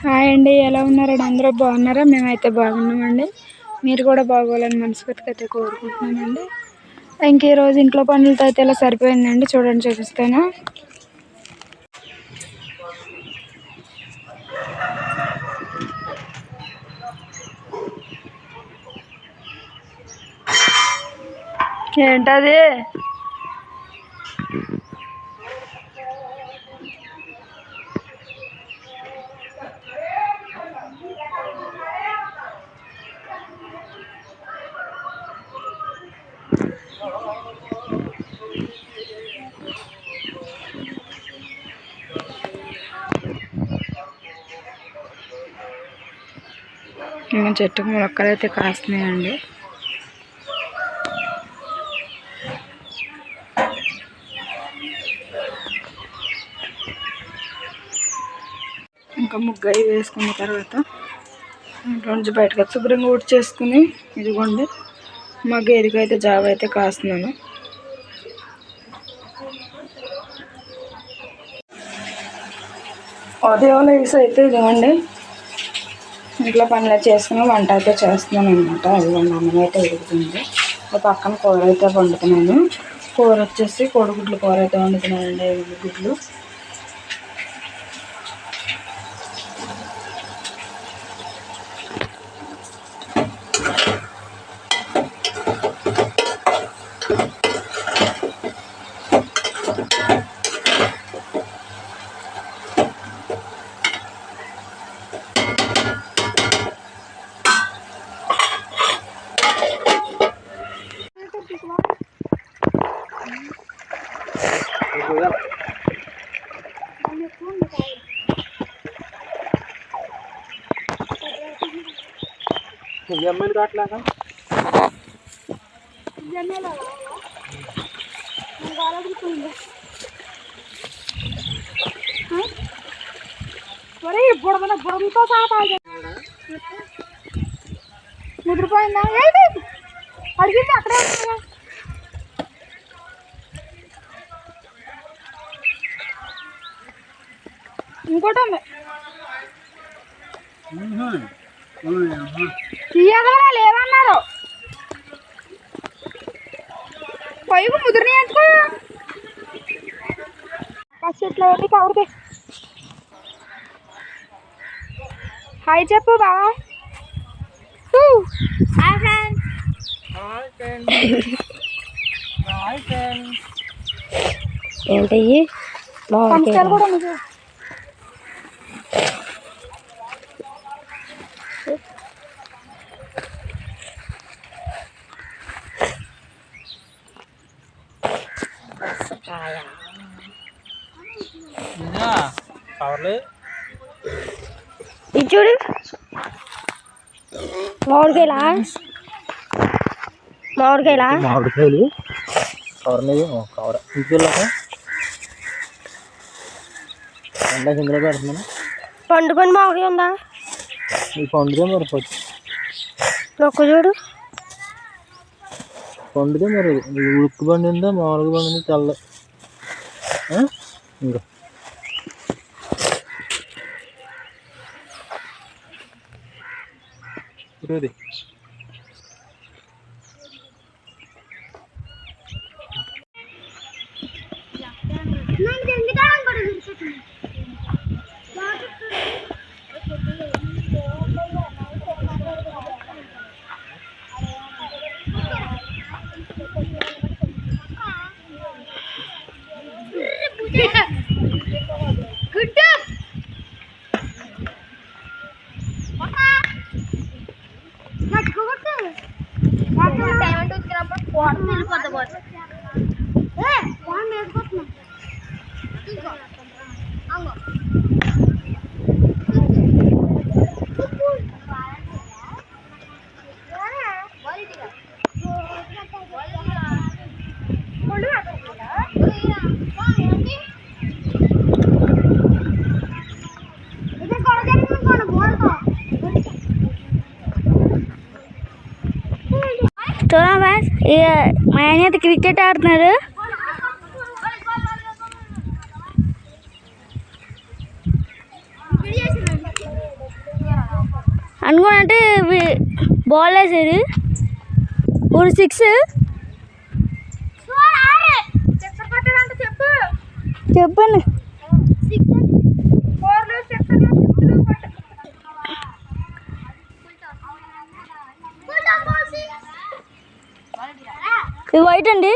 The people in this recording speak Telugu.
హాయ్ అండి ఎలా ఉన్నారండి అందరూ బాగున్నారా? మేమైతే బాగున్నామండి. మీరు కూడా బాగోవాలని మనస్ఫూర్తిగా అయితే కోరుకుంటున్నామండి. ఇంక ఈరోజు ఇంట్లో పనులతో అయితే ఇలా సరిపోయిందండి. చూడండి చూపిస్తాను. ఏంటది? ఇంకా చెట్టుకు మొక్కలు అయితే కాస్తున్నాయండి. ఇంకా ముగ్గయి వేసుకున్న తర్వాత ఇంట్లో నుంచి బయటకు శుభ్రంగా ఊడ్చేసుకుని ఇదిగోండి. మా గేదెకి అయితే జావ అయితే కాస్తున్నాను. ఉదయం లేసి అయితే ఇదిగోండి. ఇంట్లో పనులు చేసుకుని వంట అయితే చేస్తున్నాను అనమాట అదిగోండి అన్నం అయితే ఎదుగుతుంది పక్కన కూర అయితే వండుతున్నాను. కూర వచ్చేసి కోడిగుడ్లు కూర అయితే వండుతున్నానండి जमेल काट लागा। जमेल भी अरे बड़ बना बड़ तो साथ आ जाएगा मुद्र पाइन ना ए अड़गी पकड़े ఇంకోటి ఉంది. తీయగలరా లేవన్నారు పైపు ముదిరిని ఎందుకు? చెట్లు వెళ్ళి కవరితే హాయ్ చెప్పు బావా. Hi friends. కూడా కవర్లు ఇది చూడు. మామిడికాయలా? మామిడికాయలా? మామిడికాయలు. Cover cover. ఇంటికి వెళ్ళాక ఎండా కిందలో పెడుతున్నాను. పండుకొని మామిడికాయ ఉందా? ఈ పండుగ మరి పొచ్చు నొక్క చూడు. పండుగ మరి ఇది. ఉడుకు పండిందా మామూలుగా పండిందా తెల్ల? ఇంకో. ఇది గుడ్డు చూడా మా ఆయన అయితే క్రికెట్ ఆడుతున్నాడు అనుకున్నట్టే బాల్ వేసేది ஒரு సిక్స్ చెప్పండి ఇది వైట్ అండి.